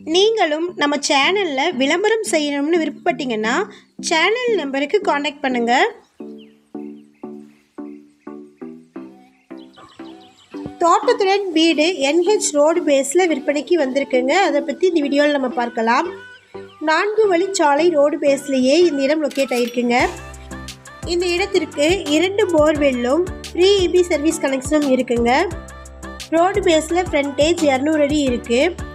நீங்களும் நம்ம சேனலில் விளம்பரம் செய்யணும்னு விருப்பப்பட்டீங்கன்னா சேனல் நம்பருக்கு காண்டாக்ட் பண்ணுங்கள் தோட்டத்துடன் வீடு என்ஹெச் ரோடு பேஸில் விற்பனைக்கு வந்திருக்குங்க. அதை பற்றி இந்த வீடியோவில் நம்ம பார்க்கலாம். நான்கு வழிச்சாலை ரோடு பேஸ்லேயே இந்த இடம் லொக்கேட் ஆகிருக்குங்க இந்த இடத்திற்கு இரண்டு போர்வெல்லும் ஃப்ரீ இபி சர்வீஸ் கனெக்ஷனும் இருக்குங்க. ரோடு பேஸில் ஃப்ரண்டேஜ் இரநூறு அடி இருக்குது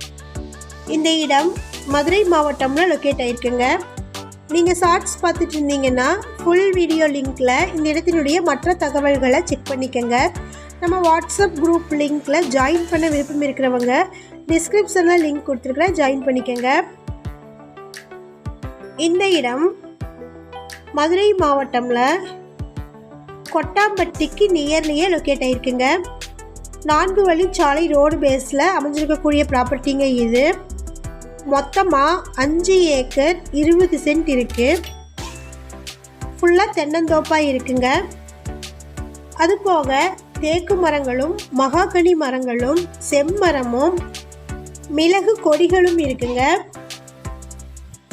இந்த இடம் மதுரை மாவட்டம்ல லொக்கேட் ஆயிருக்குங்க. நீங்கள் ஷார்ட்ஸ் பார்த்துட்டு இருந்தீங்கன்னா ஃபுல் வீடியோ லிங்க்கில் இந்த இடத்தினுடைய மற்ற தகவல்களை செக் பண்ணிக்கோங்க. நம்ம வாட்ஸ்அப் குரூப் லிங்க்கில் ஜாயின் பண்ண விருப்பம் இருக்கிறவங்க டிஸ்கிரிப்ஷனில் லிங்க் கொடுத்துருக்குறேன் ஜாயின் பண்ணிக்கோங்க. இந்த இடம் மதுரை மாவட்டமில் கொட்டாம்பட்டிக்கு நியர்லியே லொக்கேட் ஆகிருக்குங்க நான்கு வழி சாலை ரோடு பேஸில் அமைஞ்சிருக்கக்கூடிய ப்ராப்பர்ட்டிங்க இது. மொத்தமாக அஞ்சு ஏக்கர் இருபது சென்ட் இருக்குது ஃபுல்லாக தென்னந்தோப்பாக இருக்குங்க. அது போக தேக்கு மரங்களும் மகாகனி மரங்களும் செம்மரமும் மிளகு கொடிகளும் இருக்குங்க.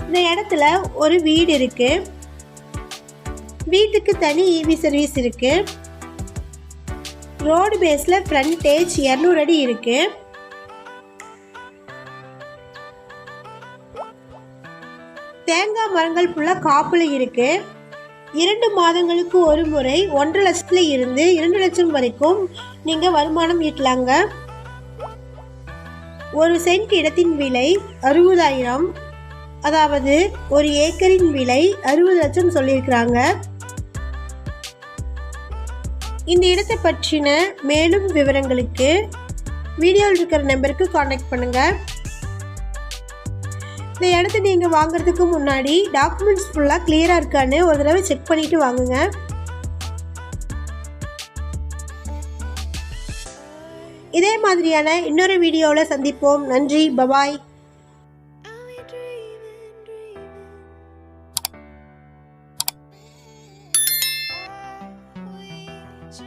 இந்த இடத்துல ஒரு வீடு இருக்கு. வீட்டுக்கு தனி இவி சர்வீஸ் இருக்கு. ரோடு பேஸில் ஃப்ரண்டேஜ் இரநூறு அடி இருக்குது தேங்காய் மரங்கள் ஃபுல்லாக காப்பில் இருக்குது இரண்டு மாதங்களுக்கு ஒரு முறை ஒன்றரை லட்சத்துல இருந்து இரண்டு லட்சம் வரைக்கும் நீங்கள் வருமானம் ஈட்டலாங்க. ஒரு சென்ட் இடத்தின் விலை அறுபதாயிரம். அதாவது ஒரு ஏக்கரின் விலை அறுபது லட்சம் சொல்லியிருக்கிறாங்க. இந்த இடத்தை பற்றின மேலும் விவரங்களுக்கு வீடியோவில் இருக்கிற நம்பருக்கு காண்டாக்ட் பண்ணுங்கள் இந்த இடத்த நீங்கள் வாங்குறதுக்கு முன்னாடி டாக்குமெண்ட்ஸ் ஃபுல்லாக கிளியராக இருக்கான்னு ஒரு தடவை செக் பண்ணிவிட்டு வாங்குங்க. இதே மாதிரியான இன்னொரு வீடியோவில் சந்திப்போம். நன்றி. பபாய்